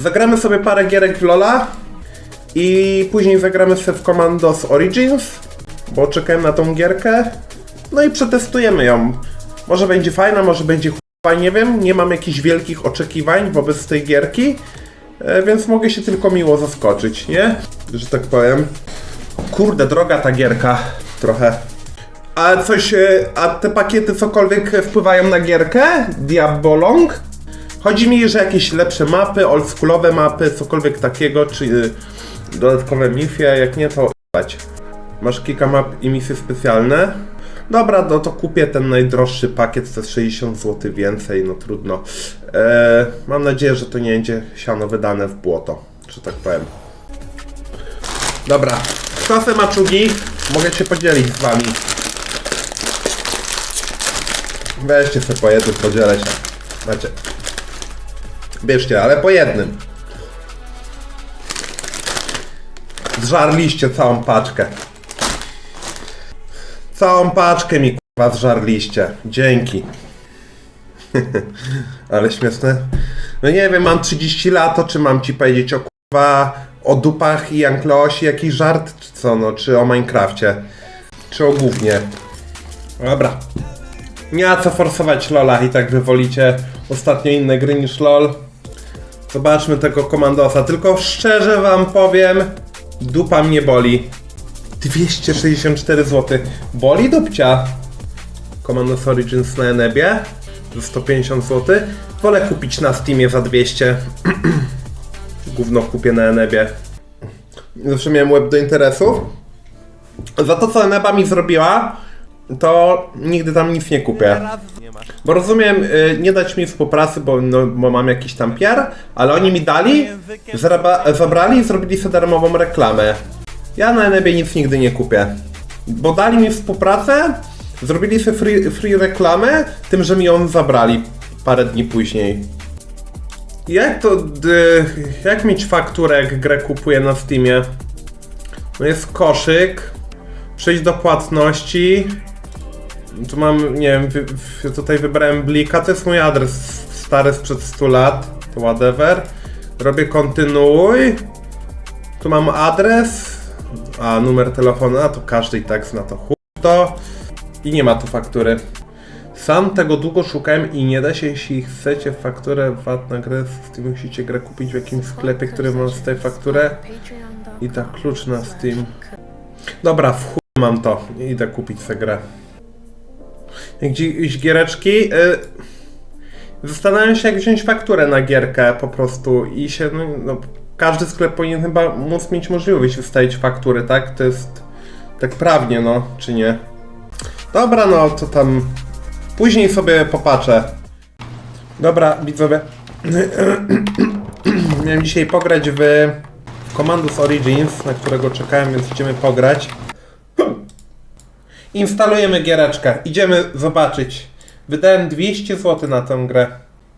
Zagramy sobie parę gierek w Lola i później zagramy sobie w Commandos Origins, bo czekałem na tą gierkę. No i przetestujemy ją. Może będzie fajna, może będzie chujowa, nie wiem. Nie mam jakichś wielkich oczekiwań wobec tej gierki, e, więc mogę się tylko miło zaskoczyć, nie? Że tak powiem. Kurde, droga ta gierka. Trochę. A coś, e, a te pakiety cokolwiek wpływają na gierkę? Diabolong? Chodzi mi, że jakieś lepsze mapy, oldschoolowe mapy, cokolwiek takiego, czy y, dodatkowe misje, jak nie to bać. Masz kilka map i misje specjalne. Dobra, no to kupię ten najdroższy pakiet, jest 60 zł więcej, no trudno. Eee, mam nadzieję, że to nie będzie siano wydane w błoto, że tak powiem. Dobra, klasę maczugi mogę się podzielić z wami. Weźcie sobie po jednym, podzielę się. Macie. Bierzcie, ale po jednym. Zżarliście całą paczkę. Całą paczkę mi kurwa zżarliście. Dzięki. ale śmieszne. No nie wiem, mam 30 lat, to czy mam ci powiedzieć o kurwa o dupach i Ankleosi jakiś żart, czy co no, czy o Minecrafcie, czy o głównie. Dobra. Nie ma co forsować Lola i tak wy wolicie ostatnio inne gry niż LOL. Zobaczmy tego komandosa. Tylko szczerze wam powiem, dupa mnie boli. 264 zł. Boli dupcia. Commandos Origins na Enebie za 150 zł. Wolę kupić na Steamie za 200. Gówno kupię na Enebie. Zawsze miałem łeb do interesów. Za to, co Eneba mi zrobiła, to nigdy tam nic nie kupię. Bo rozumiem, y, nie dać mi współpracy, bo, no, bo mam jakiś tam PR, ale oni mi dali, zaraba, zabrali i zrobili sobie darmową reklamę. Ja na NB nic nigdy nie kupię. Bo dali mi współpracę, zrobili sobie free, free reklamę, tym, że mi ją zabrali parę dni później. Jak to, y, jak mieć fakturę, jak grę kupuję na Steamie? No jest koszyk, przejść do płatności, tu mam, nie wiem, tutaj wybrałem Blika, to jest mój adres stary sprzed 100 lat, to whatever. Robię kontynuuj. Tu mam adres, a numer telefonu, a to każdy i tak zna to chuj to. I nie ma tu faktury. Sam tego długo szukałem i nie da się, jeśli chcecie fakturę VAT na grę, Steam musicie grę kupić w jakimś sklepie, który ma z tej fakturę. I tak klucz na Steam. Dobra, w chuj mam to. Idę kupić tę grę. Gdzieś giereczki. Y, zastanawiam się, jak wziąć fakturę na gierkę po prostu i się. No, no, każdy sklep powinien chyba móc mieć możliwość wystawić faktury, tak? To jest tak prawnie, no, czy nie? Dobra, no to tam. Później sobie popatrzę. Dobra, widzowie. Miałem dzisiaj pograć w Commandus Origins, na którego czekałem, więc idziemy pograć. Instalujemy giereczkę. Idziemy zobaczyć. Wydałem 200 zł na tę grę.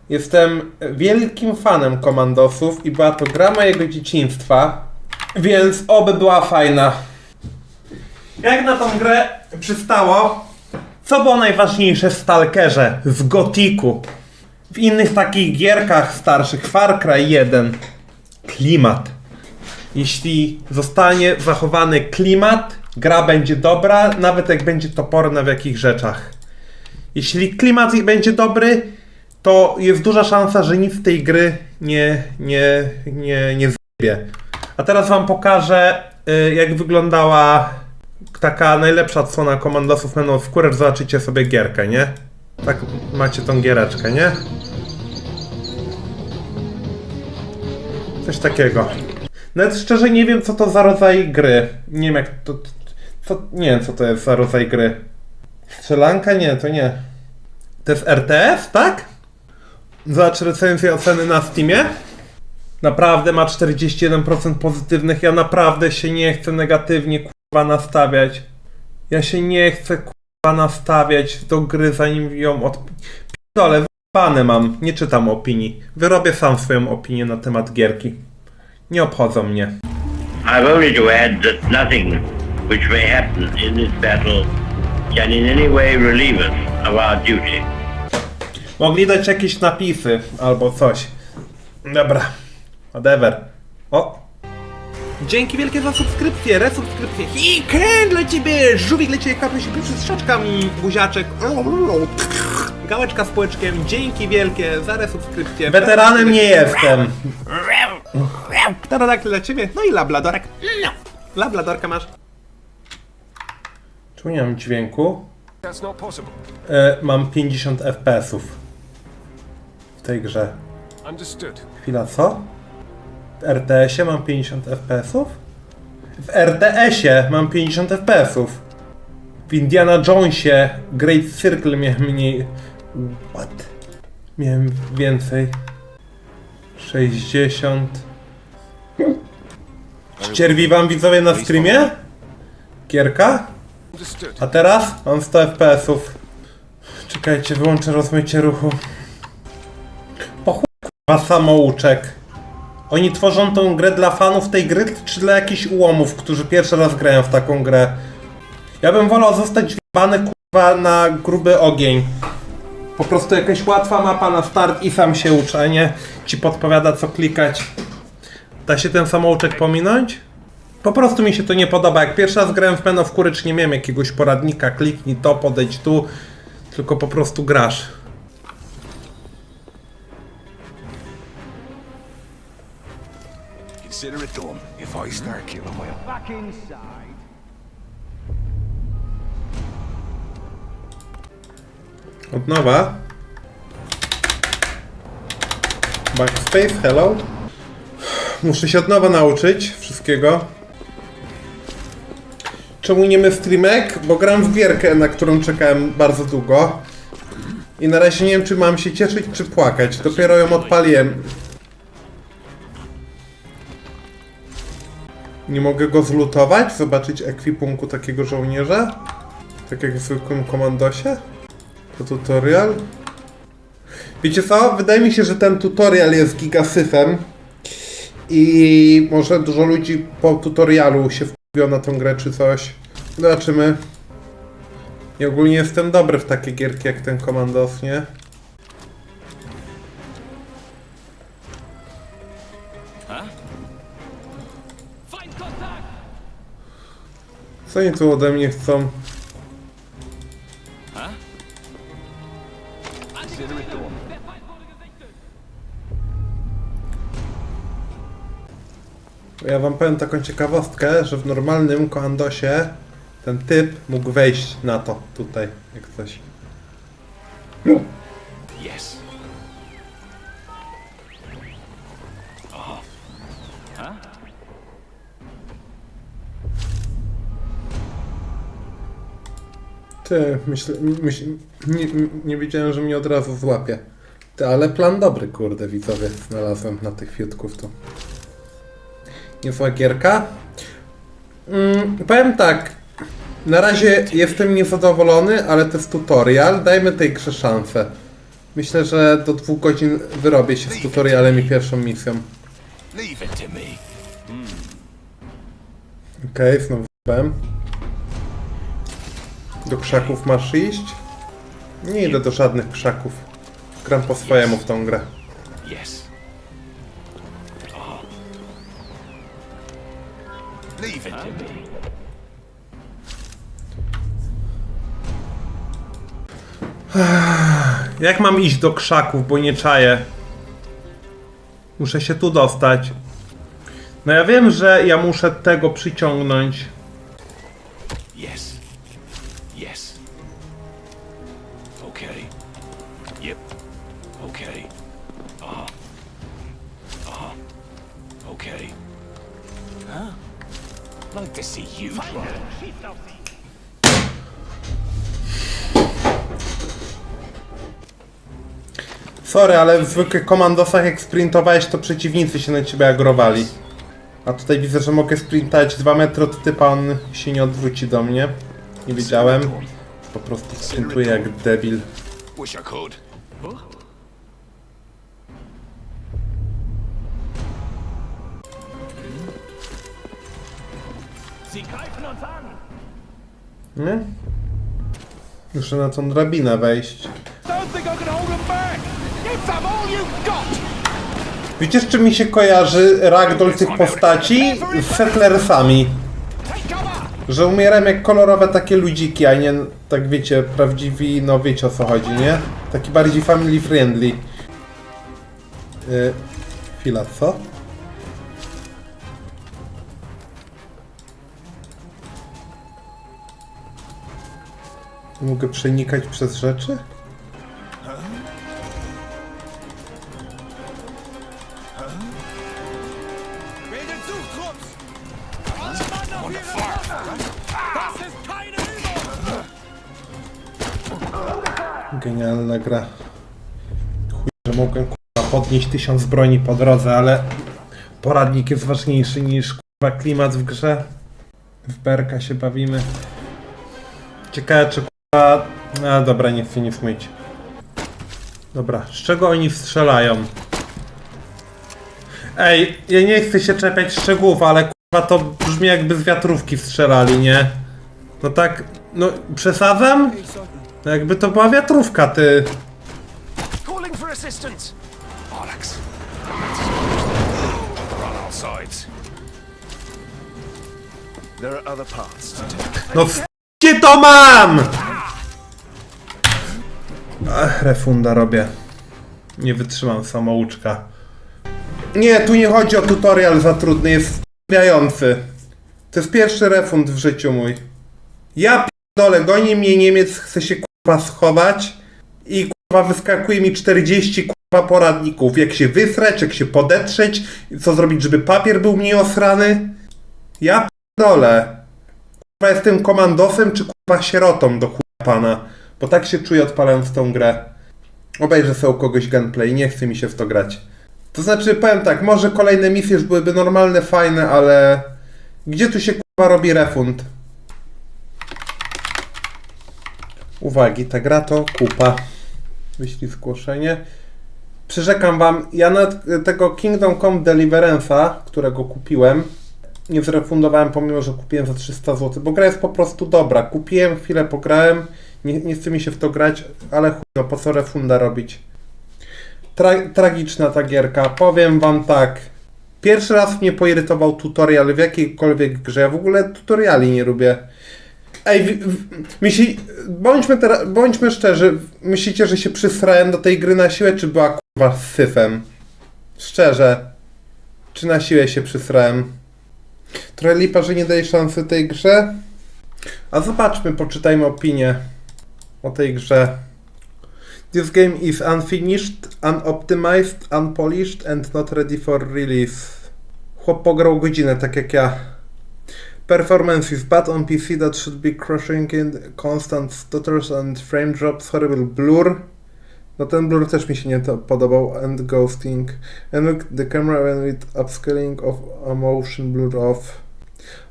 Jestem wielkim fanem komandosów i była to gra mojego dzieciństwa, więc oby była fajna. Jak na tą grę przystało, co było najważniejsze w Stalkerze, w Gotiku, w innych takich gierkach starszych, Far Cry 1, klimat. Jeśli zostanie zachowany klimat, gra będzie dobra, nawet jak będzie toporna w jakichś rzeczach. Jeśli klimat będzie dobry, to jest duża szansa, że nic z tej gry nie, nie, nie, nie zjebie. A teraz wam pokażę, y, jak wyglądała taka najlepsza odsłona komandosów Men of Courage. Zobaczycie sobie gierkę, nie? Tak macie tą giereczkę, nie? Coś takiego. Nawet szczerze nie wiem, co to za rodzaj gry. Nie wiem, jak to. Co, nie wiem, co to jest za rodzaj gry. Strzelanka? Nie, to nie. To jest RTS, tak? Zobacz recenzję oceny na Steamie. Naprawdę ma 41% pozytywnych. Ja naprawdę się nie chcę negatywnie kurwa nastawiać. Ja się nie chcę kurwa nastawiać do gry zanim ją od... Dole, pane mam, nie czytam opinii. Wyrobię sam swoją opinię na temat gierki. Nie obchodzą mnie. I've only to add that nothing which may happen in this battle can in any way relieve us of our duty. Mogli dać jakieś napisy albo coś. Dobra. Whatever. O! Dzięki wielkie za subskrypcję, resubskrypcję. Hiken dla ciebie! Żółwik dla ciebie, się przez szaczkami, buziaczek. Gałeczka z płeczkiem, dzięki wielkie za resubskrypcję. Weteranem nie jestem. Pterodaktyl dla ciebie, no i labladorek. Labladorka masz. Czemu nie mam dźwięku? E, mam 50 FPS-ów w tej grze. Chwila, co? W RTS-ie mam 50 FPS-ów? W RTS-ie mam 50 FPS-ów. W Indiana Jonesie Great Circle miałem mniej... What? Miałem więcej. 60... Ścierwi wam widzowie na streamie? Gierka? A teraz mam 100 FPS-ów. Czekajcie, wyłączę rozmycie ruchu. Po kurwa samouczek. Oni tworzą tą grę dla fanów tej gry, czy dla jakichś ułomów, którzy pierwszy raz grają w taką grę? Ja bym wolał zostać wbany kurwa na gruby ogień. Po prostu jakaś łatwa mapa na start i sam się uczy, a nie ci podpowiada co klikać. Da się ten samouczek pominąć? Po prostu mi się to nie podoba. Jak pierwszy raz grałem w Men of Courage, nie miałem jakiegoś poradnika, kliknij to, podejdź tu, tylko po prostu grasz. Consider it done if I start killing. Back inside. Od nowa. Backspace, hello. Muszę się od nowa nauczyć wszystkiego. Czemu nie my streamek? Bo gram w gierkę, na którą czekałem bardzo długo. I na razie nie wiem, czy mam się cieszyć, czy płakać. Dopiero ją odpaliłem. Nie mogę go zlutować? Zobaczyć ekwipunku takiego żołnierza? Tak jak w zwykłym komandosie? To tutorial? Wiecie co? Wydaje mi się, że ten tutorial jest gigasyfem i może dużo ludzi po tutorialu się na tą grę czy coś. Zobaczymy. I ogólnie jestem dobry w takie gierki jak ten Komandos, nie? Co oni tu ode mnie chcą? Ja wam powiem taką ciekawostkę, że w normalnym Komandosie ten typ mógł wejść na to tutaj, jak coś. Yes. Ty, myślę, myśl, nie, nie wiedziałem, że mnie od razu złapie. Ty, ale plan dobry, kurde, widzowie, znalazłem na tych fiutków tu. Niezła gierka. Mm, powiem tak, na razie jestem niezadowolony, ale to jest tutorial, dajmy tej grze szansę. Myślę, że do dwóch godzin wyrobię się z tutorialem i pierwszą misją. Me. Okej, znowu byłem. Do krzaków masz iść? Nie idę do żadnych krzaków. Gram po swojemu w tą grę. Yes. Jak mam iść do krzaków, bo nie czaję? Muszę się tu dostać. No ja wiem, że ja muszę tego przyciągnąć. Ale w zwykłych komandosach jak sprintowałeś, to przeciwnicy się na ciebie agrowali. A tutaj widzę, że mogę sprintować 2 metry od typa, on się nie odwróci do mnie. Nie wiedziałem. Po prostu sprintuję jak debil. Wish I could. Nie? Muszę na tą drabinę wejść. Don't think I can hold them back. Give them all you've got. Wiecie z czym mi się kojarzy ragdoll tych postaci? Z Settlersami. Że umieram jak kolorowe takie ludziki, a nie tak wiecie, prawdziwi, no wiecie o co chodzi, nie? Taki bardziej family friendly. Yy, chwila, co? Mogę przenikać przez rzeczy? Genialna gra. Chuj, że mogłem kurwa podnieść tysiąc broni po drodze, ale poradnik jest ważniejszy niż kurwa klimat w grze. W berka się bawimy. Ciekawe czy kurwa... A dobra, nie chcę nic myć. Dobra, z czego oni strzelają? Ej, ja nie chcę się czepiać szczegółów, ale kurwa to brzmi jakby z wiatrówki strzelali, nie? No tak, no przesadzam? No jakby to była wiatrówka, ty. Calling for assistance. Bollocks. Sides. There are other paths to take. No gdzie to mam? Ach, refunda robię. Nie wytrzymam samouczka. Nie, tu nie chodzi o tutorial za trudny, jest wkurzający. To jest pierwszy refund w życiu mój. Ja pierdolę, goni mnie Niemiec, chce się kurwa schować i kurwa wyskakuje mi 40 kurwa poradników. Jak się wysrać, jak się podetrzeć, co zrobić, żeby papier był mniej osrany. Ja pierdolę kurwa jestem komandosem czy kurwa sierotą do kurwa pana. Bo tak się czuję odpalając tą grę. Obejrzę sobie u kogoś gameplay, nie chce mi się w to grać. To znaczy, powiem tak, może kolejne misje już byłyby normalne, fajne, ale... Gdzie tu się kurwa robi refund? Uwagi, ta gra to kupa. Wyślij zgłoszenie. Przyrzekam wam, ja nawet tego Kingdom Come Deliverance'a, którego kupiłem, nie zrefundowałem pomimo, że kupiłem za 300 zł, bo gra jest po prostu dobra. Kupiłem, chwilę pograłem, nie, nie chce mi się w to grać, ale chuj, no po co refunda robić? Tra tragiczna ta gierka, powiem wam tak. Pierwszy raz mnie poirytował tutorial w jakiejkolwiek grze, ja w ogóle tutoriali nie lubię. Ej, w, w, myśli, bądźmy, teraz, bądźmy szczerzy, myślicie, że się przysrałem do tej gry na siłę, czy była kurwa z syfem? Szczerze, czy na siłę się przysrałem? Trochę lipa, że nie daje szansy tej grze. A zobaczmy, poczytajmy opinię o tej grze. This game is unfinished, unoptimized, unpolished and not ready for release. Chłop pograł godzinę, tak jak ja. Performance is bad on PC that should be crushing in constant stutters and frame drops, horrible blur. No ten blur też mi się nie podobał, and ghosting. And look, the camera when with upscaling of a motion blur off.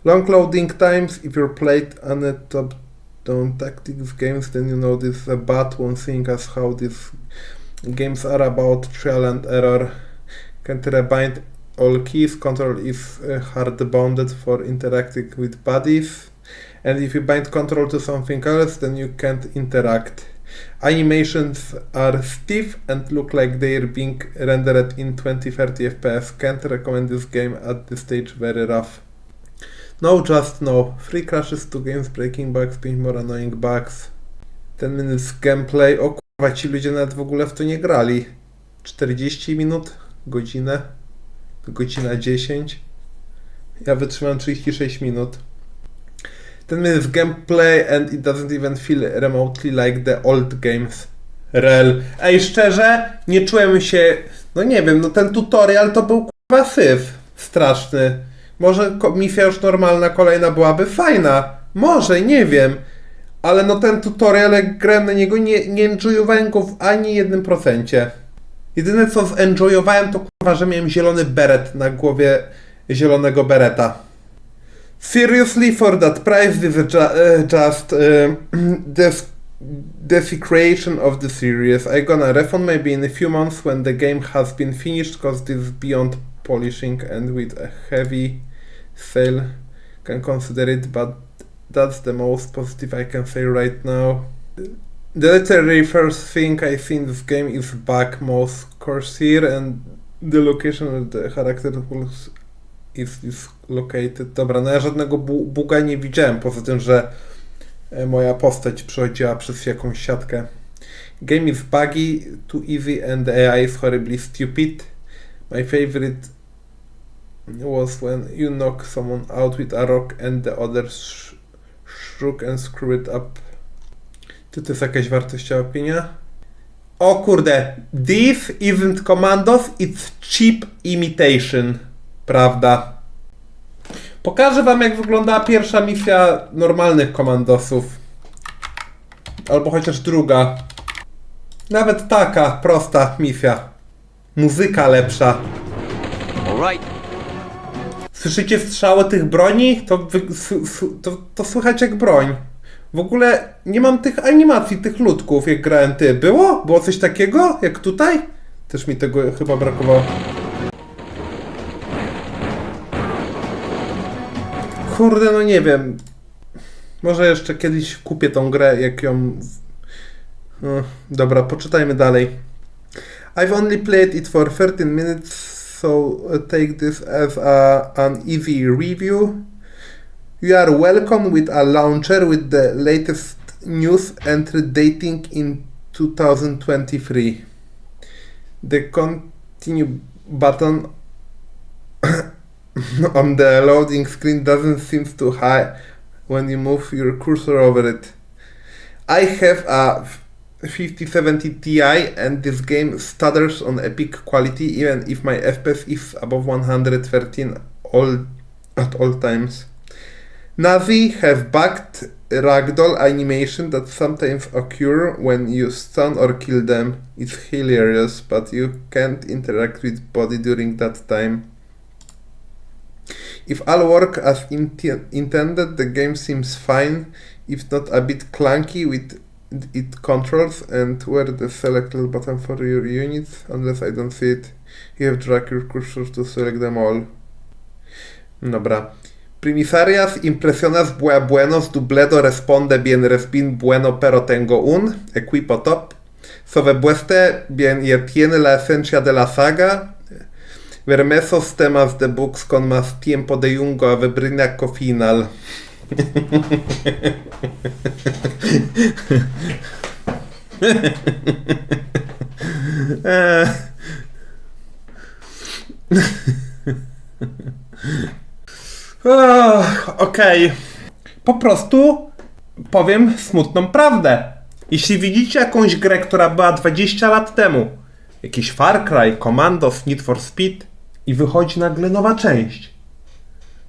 Long loading times, if you're played on a top-down tactics games, then you know this is a bad one thing as how these games are about trial and error. Can't rebind all keys, control is uh, hard bounded for interacting with bodies. And if you bind control to something else, then you can't interact. Animations are stiff and look like they're being rendered in 20-30 FPS. Can't recommend this game at this stage, very rough. No, just no. Free crashes to games, breaking bugs, being more annoying bugs. 10 minutes gameplay. O kurwa, ci ludzie nawet w ogóle w to nie grali. 40 minut? Godzinę? Godzina 10? Ja wytrzymałem 36 minut. 10 minutes gameplay and it doesn't even feel remotely like the old games. Rel. Ej, szczerze, nie czułem się... No nie wiem, no ten tutorial to był kurwa syf. Straszny. Może misja już normalna, kolejna byłaby fajna. Może, nie wiem. Ale no ten tutorial, jak grałem na niego, nie, nie enjoyowałem go w ani jednym procencie. Jedyne co zenjoyowałem to kurwa, że miałem zielony beret na głowie zielonego bereta. Seriously, for that price, is uh, just uh, des- desecration of the series. I gonna refund maybe in a few months when the game has been finished, cause this is beyond polishing and with a heavy sale can consider it, but that's the most positive I can say right now. The literally first thing I see in this game is back most Corsair and The location the character is, is located. Dobra, no ja żadnego bu buga nie widziałem, poza tym, że e, moja postać przechodziła przez jakąś siatkę. Game is buggy, too easy and the AI is horribly stupid. My favorite was when you knock someone out with a rock and the others sh shook and screw it up. Czy to jest jakaś wartościowa opinia? O kurde, this isn't commandos, it's cheap imitation. Prawda. Pokażę wam jak wyglądała pierwsza misja normalnych komandosów. Albo chociaż druga. Nawet taka prosta misja. Muzyka lepsza. Słyszycie strzały tych broni? To, to, to słychać jak broń. W ogóle nie mam tych animacji, tych ludków, jak grałem ty. Było? Było coś takiego, jak tutaj? Też mi tego chyba brakowało. Kurde, no nie wiem. Może jeszcze kiedyś kupię tą grę, jak ją... No, dobra, poczytajmy dalej. I've only played it for 13 minutes, so uh, take this as a, an easy review. You are welcome with a launcher with the latest news entry dating in 2023. The continue button on the loading screen doesn't seem too high when you move your cursor over it. I have a 5070 Ti and this game stutters on epic quality even if my FPS is above 113 all at all times. Navi have bugged ragdoll animation that sometimes occur when you stun or kill them. It's hilarious, but you can't interact with body during that time. If all work as intended, the game seems fine, if not a bit clunky with it controls and where the select little button for your units, unless I don't see it. You have drag your cursor to select them all. Dobra. Primisarias impresionas bue buenos dubledo responde bien respin bueno pero tengo un equipo top. Sobre bueste bien y tiene la esencia de la saga. Vermesos temas de books con más tiempo de Jungo a Vebrinaco final. Okej. Po prostu powiem smutną prawdę. Jeśli widzicie jakąś grę, która była 20 lat temu, jakiś Far Cry, Commandos, Need for Speed i wychodzi nagle nowa część,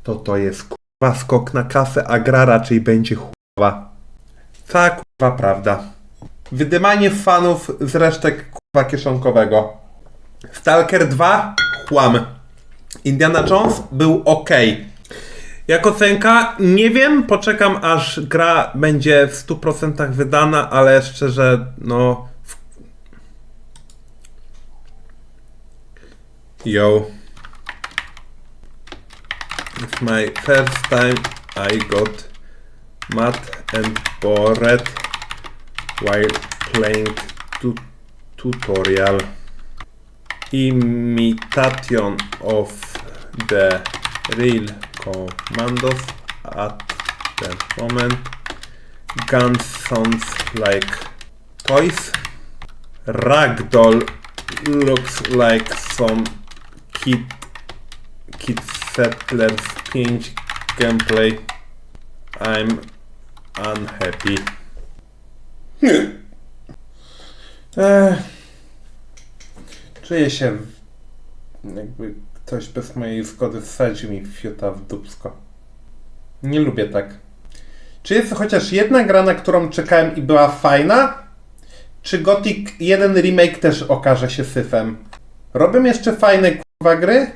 to to jest kurwa skok na kasę, a gra raczej będzie chujowa. Cała kurwa prawda. Wydymanie fanów z resztek kurwa kieszonkowego. Stalker 2 chłam. Indiana Jones był ok. Jak ocenka, nie wiem, poczekam aż gra będzie w 100% wydana, ale szczerze, no. Yo. It's my first time I got mad and bored while playing tu tutorial. Imitation of the real commandos at the moment. Guns sounds like toys. Ragdoll looks like some kid Kid Settlers 5 gameplay. I'm unhappy. Ech. Czuję się jakby ktoś bez mojej zgody wsadził mi fiuta w dupsko. Nie lubię tak. Czy jest chociaż jedna gra, na którą czekałem i była fajna? Czy Gothic 1 remake też okaże się syfem? Robią jeszcze fajne kurwa gry?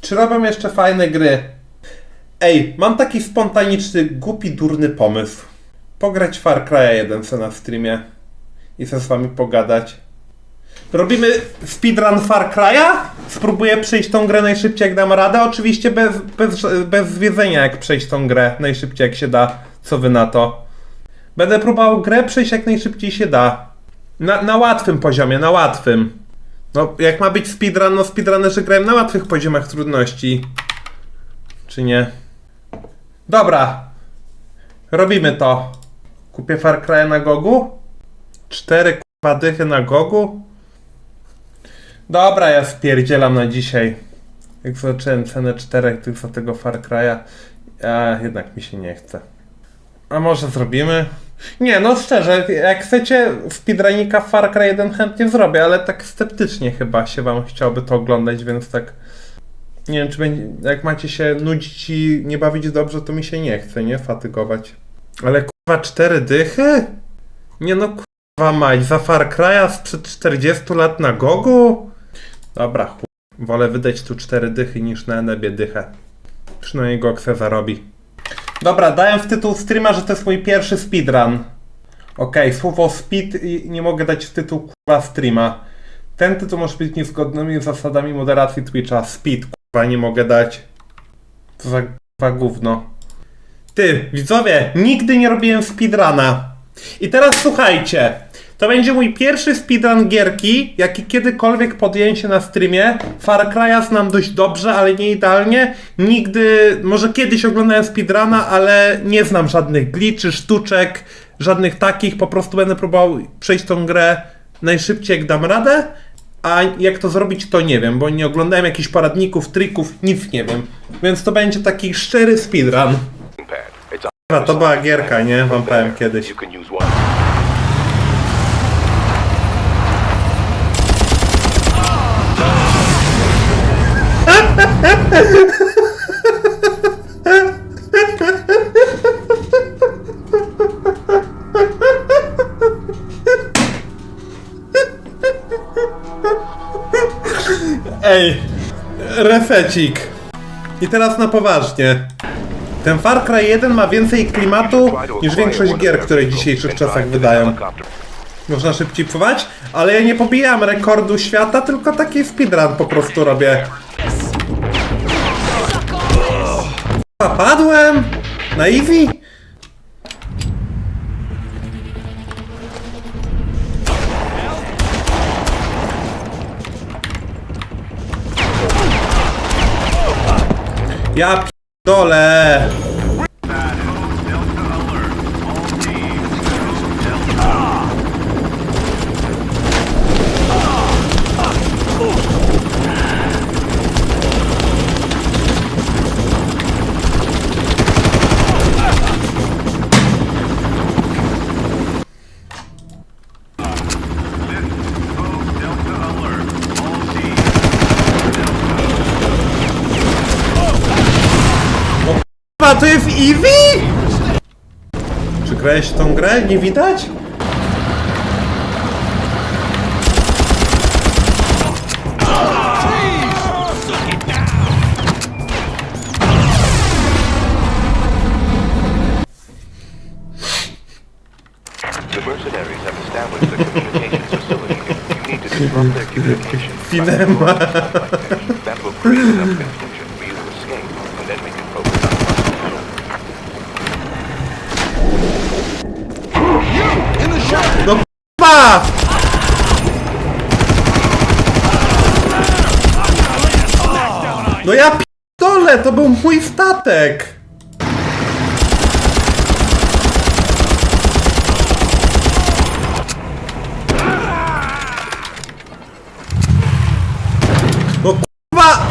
Czy robią jeszcze fajne gry? Ej, mam taki spontaniczny, głupi, durny pomysł. Pograć Far Cry 1 se na streamie i se z wami pogadać. Robimy speedrun Far Cry'a? Spróbuję przejść tą grę najszybciej jak dam radę. Oczywiście bez, bez, bez zwiedzenia jak przejść tą grę najszybciej jak się da. Co wy na to? Będę próbował grę przejść jak najszybciej się da. Na, na łatwym poziomie, na łatwym. No, jak ma być speedrun, no speedrunnerzy grają na łatwych poziomach trudności. Czy nie? Dobra. Robimy to. Kupię Far Cry na Gogu? Cztery kurwa dychy na Gogu? Dobra, ja spierdzielam na dzisiaj. Jak zobaczyłem cenę czterech tych za tego Far Cry'a, a jednak mi się nie chce. A może zrobimy? Nie, no szczerze, jak chcecie speedrunika Far Cry 1 chętnie zrobię, ale tak sceptycznie chyba się wam chciałoby to oglądać, więc tak... Nie wiem, czy będzie, jak macie się nudzić i nie bawić dobrze, to mi się nie chce, nie? Fatygować. Ale kurwa, cztery dychy? Nie no, kurwa mać, za Far Cry'a sprzed 40 lat na Gogu? Dobra. Wolę wydać tu cztery dychy niż na Enebie dychę. Przynajmniej Gokse zarobi. Dobra, dałem w tytuł streama, że to jest mój pierwszy speedrun. Okej, słowo speed nie mogę dać w tytuł kurwa streama. Ten tytuł może być niezgodnymi z zasadami moderacji Twitcha. Speed, kurwa, nie mogę dać. Co za kurwa gówno. Ty, widzowie, nigdy nie robiłem speedruna. I teraz słuchajcie. To będzie mój pierwszy speedrun gierki, jaki kiedykolwiek podjęłem się na streamie. Far Cry'a znam dość dobrze, ale nie idealnie. Nigdy, może kiedyś oglądałem speedruna, ale nie znam żadnych glitchy, sztuczek, żadnych takich. Po prostu będę próbował przejść tą grę najszybciej jak dam radę. A jak to zrobić, to nie wiem, bo nie oglądałem jakichś poradników, trików, nic nie wiem. Więc to będzie taki szczery speedrun. to była gierka, nie? Wam powiem kiedyś. Ej, refecik. I teraz na poważnie. Ten Far Cry 1 ma więcej klimatu niż większość gier, które w dzisiejszych czasach wydają. Można szybciej pływać, ale ja nie pobijam rekordu świata, tylko taki speedrun po prostu robię. A padłem? Na easy? Ja dole. A to jest Eevee? Czy grałeś w tą grę? Nie widać? The mercenaries have established a communications facility. You need to disrupt their communications. Cinema. That will create enough confusion for you to escape, and then we can focus on No pa! No ja p***dolę, to był mój statek! No kurwa!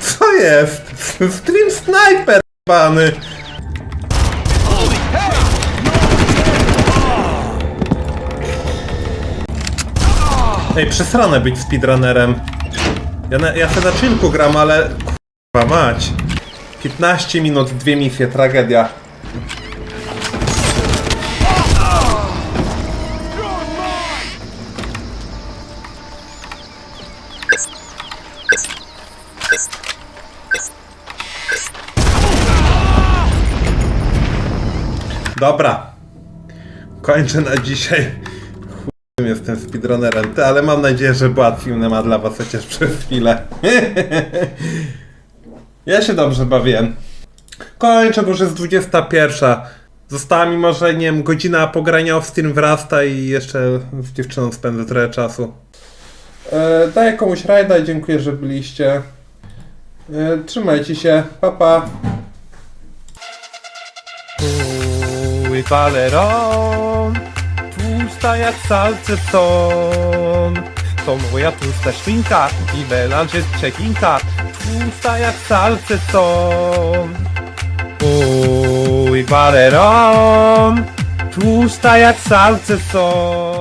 Co jest? Stream sniper pany! Ej, przesrane być speedrunnerem. Ja, na, ja se na chillku gram, ale... Kurwa mać. 15 minut, dwie misje, tragedia. Dobra. Kończę na dzisiaj. Jestem speedrunnerem, ale mam nadzieję, że była ma dla was chociaż przez chwilę. ja się dobrze bawiłem. Kończę, bo już jest 21. Została mi może, nie wiem, godzina pogrania w Steam wrasta i jeszcze z dziewczyną spędzę trochę czasu. E, daję komuś rajda i dziękuję, że byliście. E, trzymajcie się, pa pa. Tłusta jak salceson. To moja tłusta świnka i melanż jest przekinka. Tłusta jak salceson. Uj, Valeron, tłusta jak salceson.